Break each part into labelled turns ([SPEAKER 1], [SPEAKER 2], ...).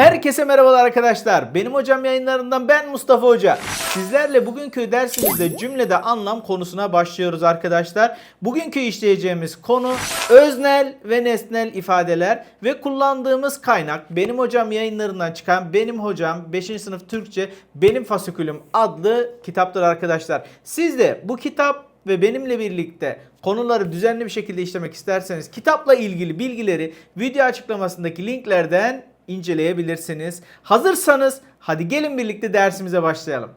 [SPEAKER 1] Herkese merhabalar arkadaşlar. Benim hocam yayınlarından ben Mustafa Hoca. Sizlerle bugünkü dersimizde cümlede anlam konusuna başlıyoruz arkadaşlar. Bugünkü işleyeceğimiz konu öznel ve nesnel ifadeler ve kullandığımız kaynak benim hocam yayınlarından çıkan benim hocam 5. sınıf Türkçe benim fasikülüm adlı kitaptır arkadaşlar. Siz de bu kitap ve benimle birlikte konuları düzenli bir şekilde işlemek isterseniz kitapla ilgili bilgileri video açıklamasındaki linklerden inceleyebilirsiniz. Hazırsanız hadi gelin birlikte dersimize başlayalım.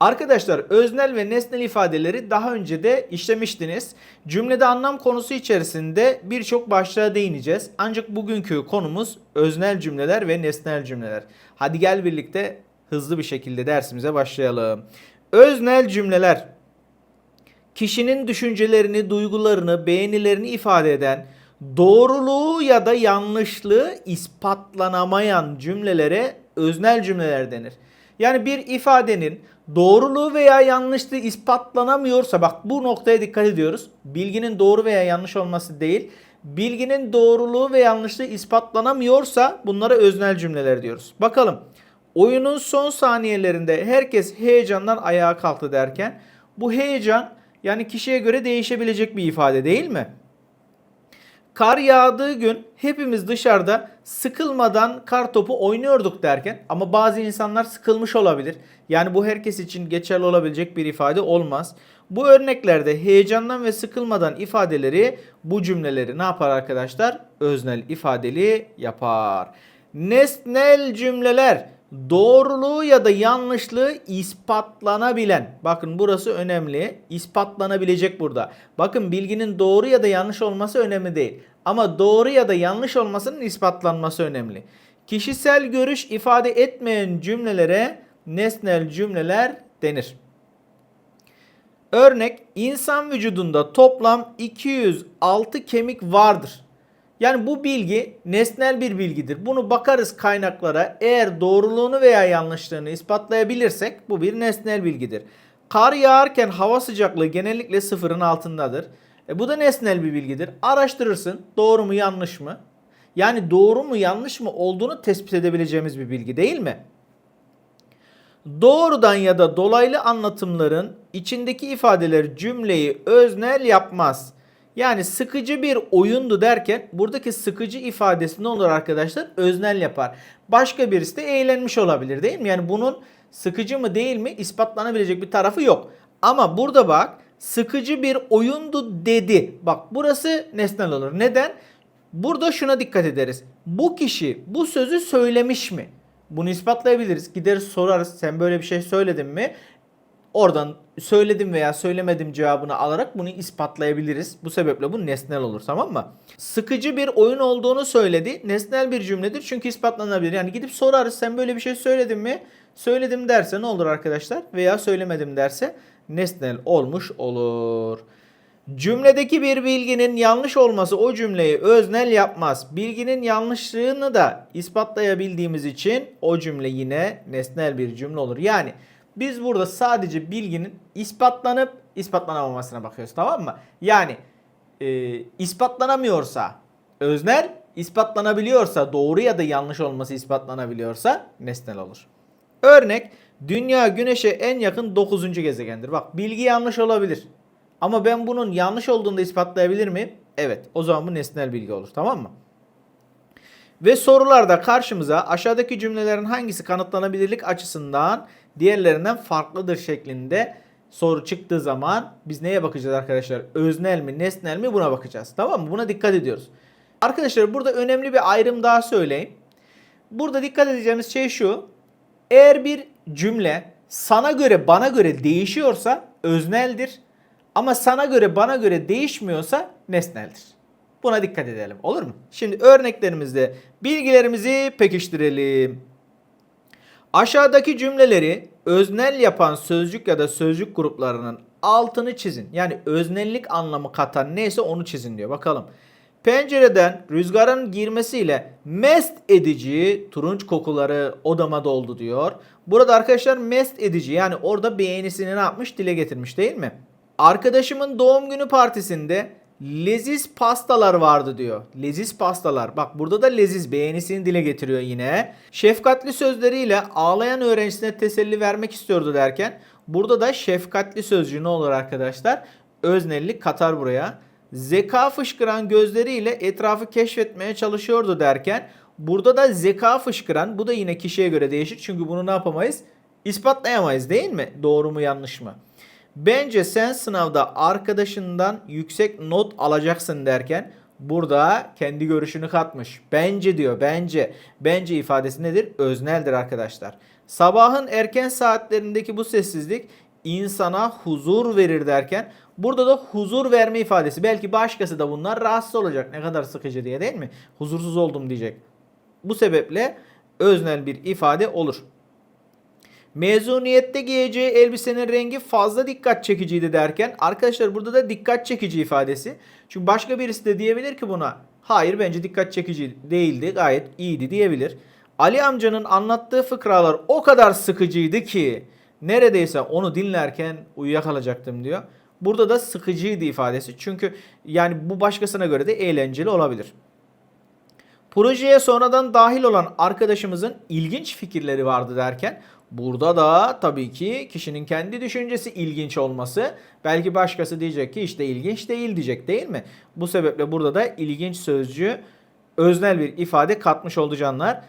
[SPEAKER 1] Arkadaşlar öznel ve nesnel ifadeleri daha önce de işlemiştiniz. Cümlede anlam konusu içerisinde birçok başlığa değineceğiz. Ancak bugünkü konumuz öznel cümleler ve nesnel cümleler. Hadi gel birlikte hızlı bir şekilde dersimize başlayalım. Öznel cümleler kişinin düşüncelerini, duygularını, beğenilerini ifade eden, doğruluğu ya da yanlışlığı ispatlanamayan cümlelere öznel cümleler denir. Yani bir ifadenin doğruluğu veya yanlışlığı ispatlanamıyorsa bak bu noktaya dikkat ediyoruz. Bilginin doğru veya yanlış olması değil. Bilginin doğruluğu ve yanlışlığı ispatlanamıyorsa bunlara öznel cümleler diyoruz. Bakalım. Oyunun son saniyelerinde herkes heyecandan ayağa kalktı derken bu heyecan yani kişiye göre değişebilecek bir ifade değil mi? Kar yağdığı gün hepimiz dışarıda sıkılmadan kar topu oynuyorduk derken ama bazı insanlar sıkılmış olabilir. Yani bu herkes için geçerli olabilecek bir ifade olmaz. Bu örneklerde heyecandan ve sıkılmadan ifadeleri bu cümleleri ne yapar arkadaşlar? Öznel ifadeli yapar. Nesnel cümleler doğruluğu ya da yanlışlığı ispatlanabilen. Bakın burası önemli. İspatlanabilecek burada. Bakın bilginin doğru ya da yanlış olması önemli değil. Ama doğru ya da yanlış olmasının ispatlanması önemli. Kişisel görüş ifade etmeyen cümlelere nesnel cümleler denir. Örnek insan vücudunda toplam 206 kemik vardır. Yani bu bilgi nesnel bir bilgidir. Bunu bakarız kaynaklara. Eğer doğruluğunu veya yanlışlığını ispatlayabilirsek bu bir nesnel bilgidir. Kar yağarken hava sıcaklığı genellikle sıfırın altındadır. E bu da nesnel bir bilgidir. Araştırırsın doğru mu yanlış mı? Yani doğru mu yanlış mı olduğunu tespit edebileceğimiz bir bilgi değil mi? Doğrudan ya da dolaylı anlatımların içindeki ifadeler cümleyi öznel yapmaz. Yani sıkıcı bir oyundu derken buradaki sıkıcı ifadesi ne olur arkadaşlar? Öznel yapar. Başka birisi de eğlenmiş olabilir değil mi? Yani bunun sıkıcı mı değil mi ispatlanabilecek bir tarafı yok. Ama burada bak sıkıcı bir oyundu dedi. Bak burası nesnel olur. Neden? Burada şuna dikkat ederiz. Bu kişi bu sözü söylemiş mi? Bunu ispatlayabiliriz. Gideriz sorarız. Sen böyle bir şey söyledin mi? Oradan söyledim veya söylemedim cevabını alarak bunu ispatlayabiliriz. Bu sebeple bu nesnel olur tamam mı? Sıkıcı bir oyun olduğunu söyledi. Nesnel bir cümledir çünkü ispatlanabilir. Yani gidip sorarız sen böyle bir şey söyledin mi? Söyledim derse ne olur arkadaşlar? Veya söylemedim derse nesnel olmuş olur. Cümledeki bir bilginin yanlış olması o cümleyi öznel yapmaz. Bilginin yanlışlığını da ispatlayabildiğimiz için o cümle yine nesnel bir cümle olur. Yani biz burada sadece bilginin ispatlanıp ispatlanamamasına bakıyoruz tamam mı? Yani e, ispatlanamıyorsa öznel, ispatlanabiliyorsa doğru ya da yanlış olması ispatlanabiliyorsa nesnel olur. Örnek dünya güneşe en yakın 9. gezegendir. Bak bilgi yanlış olabilir. Ama ben bunun yanlış olduğunu da ispatlayabilir miyim? Evet. O zaman bu nesnel bilgi olur. Tamam mı? Ve sorularda karşımıza aşağıdaki cümlelerin hangisi kanıtlanabilirlik açısından diğerlerinden farklıdır şeklinde soru çıktığı zaman biz neye bakacağız arkadaşlar? Öznel mi, nesnel mi buna bakacağız. Tamam mı? Buna dikkat ediyoruz. Arkadaşlar burada önemli bir ayrım daha söyleyeyim. Burada dikkat edeceğimiz şey şu. Eğer bir cümle sana göre bana göre değişiyorsa özneldir. Ama sana göre bana göre değişmiyorsa nesneldir. Buna dikkat edelim olur mu? Şimdi örneklerimizde bilgilerimizi pekiştirelim. Aşağıdaki cümleleri öznel yapan sözcük ya da sözcük gruplarının altını çizin. Yani öznellik anlamı katan neyse onu çizin diyor. Bakalım. Pencereden rüzgarın girmesiyle mest edici turunç kokuları odama doldu diyor. Burada arkadaşlar mest edici yani orada beğenisini ne yapmış dile getirmiş değil mi? Arkadaşımın doğum günü partisinde leziz pastalar vardı diyor. Leziz pastalar. Bak burada da leziz beğenisini dile getiriyor yine. Şefkatli sözleriyle ağlayan öğrencisine teselli vermek istiyordu derken burada da şefkatli sözcüğü ne olur arkadaşlar? Öznellik katar buraya. Zeka fışkıran gözleriyle etrafı keşfetmeye çalışıyordu derken burada da zeka fışkıran bu da yine kişiye göre değişir. Çünkü bunu ne yapamayız? İspatlayamayız değil mi? Doğru mu yanlış mı? Bence sen sınavda arkadaşından yüksek not alacaksın derken burada kendi görüşünü katmış. Bence diyor bence. Bence ifadesi nedir? Özneldir arkadaşlar. Sabahın erken saatlerindeki bu sessizlik insana huzur verir derken burada da huzur verme ifadesi. Belki başkası da bunlar rahatsız olacak. Ne kadar sıkıcı diye değil mi? Huzursuz oldum diyecek. Bu sebeple öznel bir ifade olur. Mezuniyette giyeceği elbisenin rengi fazla dikkat çekiciydi derken arkadaşlar burada da dikkat çekici ifadesi. Çünkü başka birisi de diyebilir ki buna hayır bence dikkat çekici değildi gayet iyiydi diyebilir. Ali amcanın anlattığı fıkralar o kadar sıkıcıydı ki neredeyse onu dinlerken uyuyakalacaktım diyor. Burada da sıkıcıydı ifadesi. Çünkü yani bu başkasına göre de eğlenceli olabilir. Projeye sonradan dahil olan arkadaşımızın ilginç fikirleri vardı derken burada da tabii ki kişinin kendi düşüncesi ilginç olması. Belki başkası diyecek ki işte ilginç değil diyecek değil mi? Bu sebeple burada da ilginç sözcüğü öznel bir ifade katmış oldu canlar.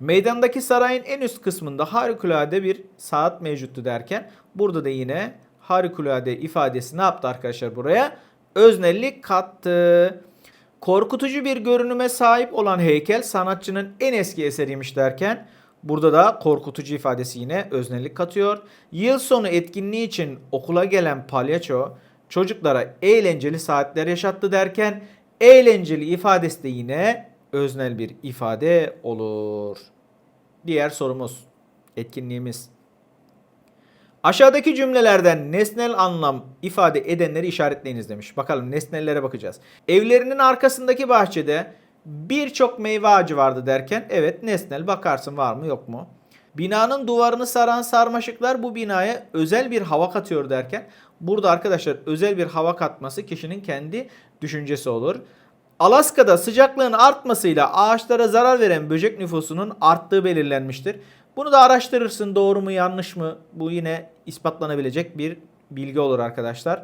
[SPEAKER 1] Meydandaki sarayın en üst kısmında harikulade bir saat mevcuttu derken burada da yine harikulade ifadesi ne yaptı arkadaşlar buraya? Öznellik kattı. Korkutucu bir görünüme sahip olan heykel sanatçının en eski eseriymiş derken burada da korkutucu ifadesi yine öznellik katıyor. Yıl sonu etkinliği için okula gelen palyaço çocuklara eğlenceli saatler yaşattı derken eğlenceli ifadesi de yine öznel bir ifade olur. Diğer sorumuz etkinliğimiz. Aşağıdaki cümlelerden nesnel anlam ifade edenleri işaretleyiniz demiş. Bakalım nesnellere bakacağız. Evlerinin arkasındaki bahçede birçok meyve ağacı vardı derken evet nesnel bakarsın var mı yok mu? Binanın duvarını saran sarmaşıklar bu binaya özel bir hava katıyor derken burada arkadaşlar özel bir hava katması kişinin kendi düşüncesi olur. Alaska'da sıcaklığın artmasıyla ağaçlara zarar veren böcek nüfusunun arttığı belirlenmiştir. Bunu da araştırırsın doğru mu yanlış mı? Bu yine ispatlanabilecek bir bilgi olur arkadaşlar.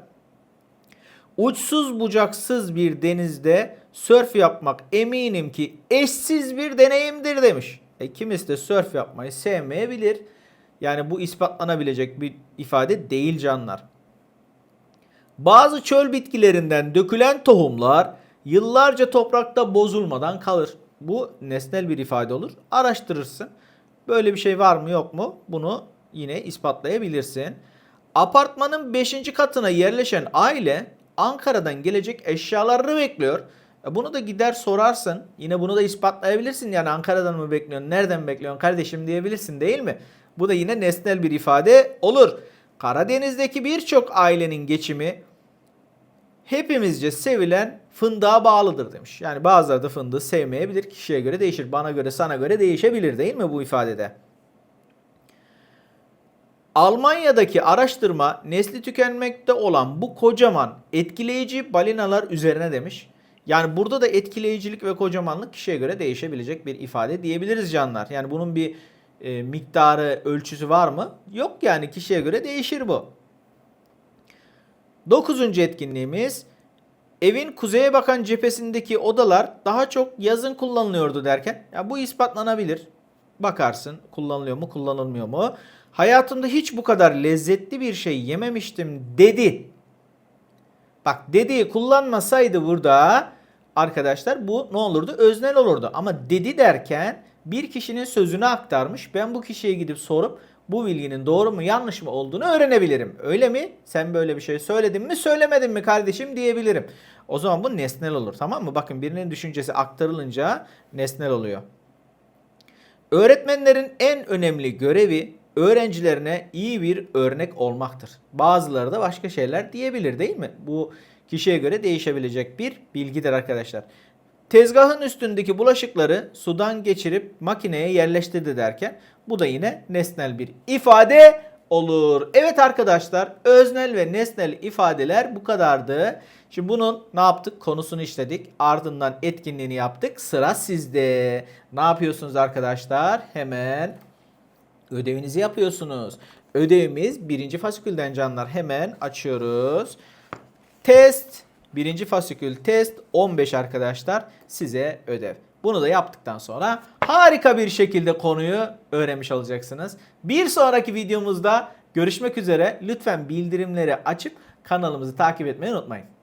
[SPEAKER 1] Uçsuz bucaksız bir denizde sörf yapmak eminim ki eşsiz bir deneyimdir demiş. E kimisi de sörf yapmayı sevmeyebilir. Yani bu ispatlanabilecek bir ifade değil canlar. Bazı çöl bitkilerinden dökülen tohumlar yıllarca toprakta bozulmadan kalır. Bu nesnel bir ifade olur. Araştırırsın. Böyle bir şey var mı yok mu? Bunu yine ispatlayabilirsin. Apartmanın 5. katına yerleşen aile Ankara'dan gelecek eşyalarını bekliyor. Bunu da gider sorarsın. Yine bunu da ispatlayabilirsin. Yani Ankara'dan mı bekliyorsun? Nereden bekliyorsun kardeşim diyebilirsin değil mi? Bu da yine nesnel bir ifade olur. Karadeniz'deki birçok ailenin geçimi hepimizce sevilen fındığa bağlıdır demiş. Yani bazıları da fındığı sevmeyebilir. Kişiye göre değişir. Bana göre sana göre değişebilir değil mi bu ifadede? Almanya'daki araştırma nesli tükenmekte olan bu kocaman etkileyici balinalar üzerine demiş. Yani burada da etkileyicilik ve kocamanlık kişiye göre değişebilecek bir ifade diyebiliriz canlar. Yani bunun bir e, miktarı, ölçüsü var mı? Yok yani kişiye göre değişir bu. Dokuzuncu etkinliğimiz evin kuzeye bakan cephesindeki odalar daha çok yazın kullanılıyordu derken ya bu ispatlanabilir. Bakarsın kullanılıyor mu kullanılmıyor mu? Hayatımda hiç bu kadar lezzetli bir şey yememiştim dedi. Bak dediği kullanmasaydı burada arkadaşlar bu ne olurdu? Öznel olurdu. Ama dedi derken bir kişinin sözünü aktarmış. Ben bu kişiye gidip sorup bu bilginin doğru mu yanlış mı olduğunu öğrenebilirim. Öyle mi? Sen böyle bir şey söyledin mi söylemedin mi kardeşim diyebilirim. O zaman bu nesnel olur tamam mı? Bakın birinin düşüncesi aktarılınca nesnel oluyor. Öğretmenlerin en önemli görevi öğrencilerine iyi bir örnek olmaktır. Bazıları da başka şeyler diyebilir değil mi? Bu kişiye göre değişebilecek bir bilgidir arkadaşlar. Tezgahın üstündeki bulaşıkları sudan geçirip makineye yerleştirdi derken bu da yine nesnel bir ifade olur. Evet arkadaşlar öznel ve nesnel ifadeler bu kadardı. Şimdi bunun ne yaptık? Konusunu işledik. Ardından etkinliğini yaptık. Sıra sizde. Ne yapıyorsunuz arkadaşlar? Hemen ödevinizi yapıyorsunuz. Ödevimiz birinci fasikülden canlar. Hemen açıyoruz. Test. Birinci fasikül test 15 arkadaşlar size ödev. Bunu da yaptıktan sonra harika bir şekilde konuyu öğrenmiş olacaksınız. Bir sonraki videomuzda görüşmek üzere. Lütfen bildirimleri açıp kanalımızı takip etmeyi unutmayın.